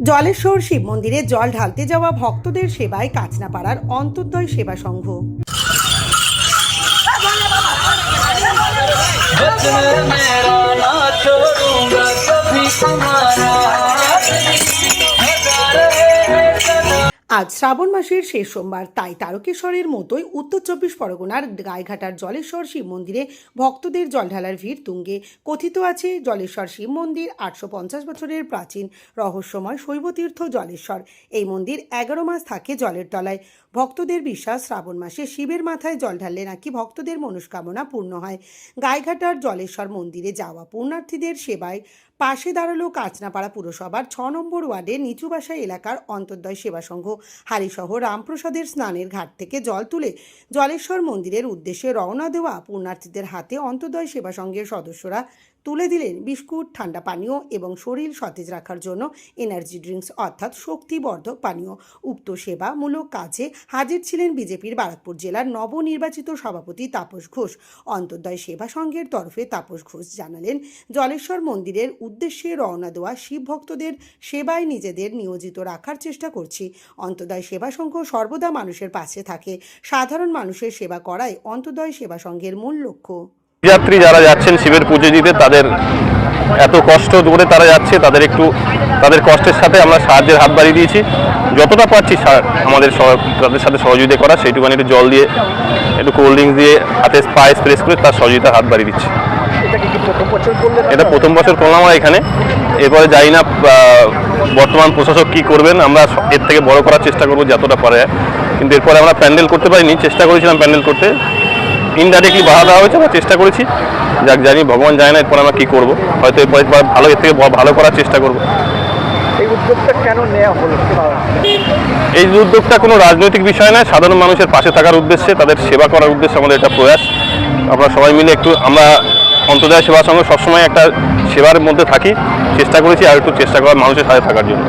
জলেশ্বর শিব মন্দিরে জল ঢালতে যাওয়া ভক্তদের সেবায় কাচনাপাড়ার অন্তর্দয় সেবা সংঘ मैं मेरा ना छोड़ूंगा कभी तुम्हारा আজ শ্রাবণ মাসের শেষ সোমবার, তাই তারকেশ্বরের মতোই উত্তর চব্বিশ পরগনার গায়েঘাটার জলেশ্বর শিব মন্দিরে ভক্তদের জল ঢালার ভিড় তুঙ্গে। কথিত আছে, জলেশ্বর শিব মন্দির আটশো পঞ্চাশ বছরের প্রাচীন রহস্যময় শৈবতীর্থ জলেশ্বর। এই মন্দির এগারো মাস থাকে জলের তলায়। ভক্তদের বিশ্বাস, শ্রাবণ মাসে শিবের মাথায় জল ঢাললে নাকি ভক্তদের মনস্কামনা পূর্ণ হয়। গায়েঘাটার জলেশ্বর মন্দিরে যাওয়া পুণ্যার্থীদের সেবায় পাশে দাঁড়াল কাচনাপাড়া পুরসভার ছ নম্বর ওয়ার্ডের নিচুবাসা এলাকার অন্তর্দয় সেবা সংঘ হারিসহ রামপ্রসাদের স্নানের ঘাট থেকে জল তুলে জলেশ্বর মন্দিরের উদ্দেশ্যে রওনা দেওয়া পুণ্যার্থীদের হাতে অন্তদয় সেবা সংঘের সদস্যরা তুলে দিলেন বিস্কুট, ঠান্ডা পানীয় এবং শরীর সতেজ রাখার জন্য এনার্জি ড্রিঙ্কস অর্থাৎ শক্তিবর্ধক পানীয়। উক্ত সেবামূলক কাজে হাজির ছিলেন বিজেপির বারাকপুর জেলার নবনির্বাচিত সভাপতি তাপস ঘোষ। অন্তর্দয় সেবা সংঘের তরফে তাপস ঘোষ জানালেন, জলেশ্বর মন্দিরের উদ্দেশ্যে রওনা দেওয়া শিব ভক্তদের সেবায় নিজেদের নিয়োজিত রাখার চেষ্টা করছি। অন্তর্দয় সেবা সংঘ সর্বদা মানুষের পাশে থাকে। সাধারণ মানুষের সেবা করাই অন্তর্দয় সেবা সংঘের মূল লক্ষ্য। যাত্রী যারা যাচ্ছেন শিবের পুজো দিতে, তাদের এত কষ্ট করে তারা যাচ্ছে, তাদের একটু, তাদের কষ্টের সাথে আমরা সাহায্যের হাত বাড়িয়ে দিয়েছি। যতটা পারছি আমাদের তাদের সাথে সহযোগিতা করা সেইটুখানি একটু জল দিয়ে, একটু কোল্ড ড্রিঙ্কস দিয়ে, হাতে পায়ে স্প্রেস করে তার সহযোগিতার হাত বাড়িয়ে দিচ্ছি। এটা প্রথম বছর করলাম আমরা এখানে। এরপরে জানি না বর্তমান প্রশাসক কি করবেন, আমরা এর থেকে বড় করার চেষ্টা করব যতটা পারে। কিন্তু এরপরে আমরা প্যান্ডেল করতে পারিনি, চেষ্টা করেছিলাম প্যান্ডেল করতে। ইনডাইরেক্টলি বাধা দেওয়া হয়েছে আমরা চেষ্টা করেছি। যাক জানি ভগবান জানে না এরপর আমরা কী করব। হয়তো এরপরে ভালো এর থেকে ভালো করার চেষ্টা করব। এই উদ্যোগটা কেন নেওয়া হলো? এই যে উদ্যোগটা কোনো রাজনৈতিক বিষয় নয় সাধারণ মানুষের পাশে থাকার উদ্দেশ্যে তাদের সেবা করার উদ্দেশ্যে আমাদের এটা প্রয়াস। আমরা সবাই মিলে একটু আমরা অন্তর্জায় সেবা সঙ্গে সবসময় একটা সেবার মধ্যে থাকি। চেষ্টা করেছি আর একটু চেষ্টা করার মানুষের সাথে থাকার জন্য।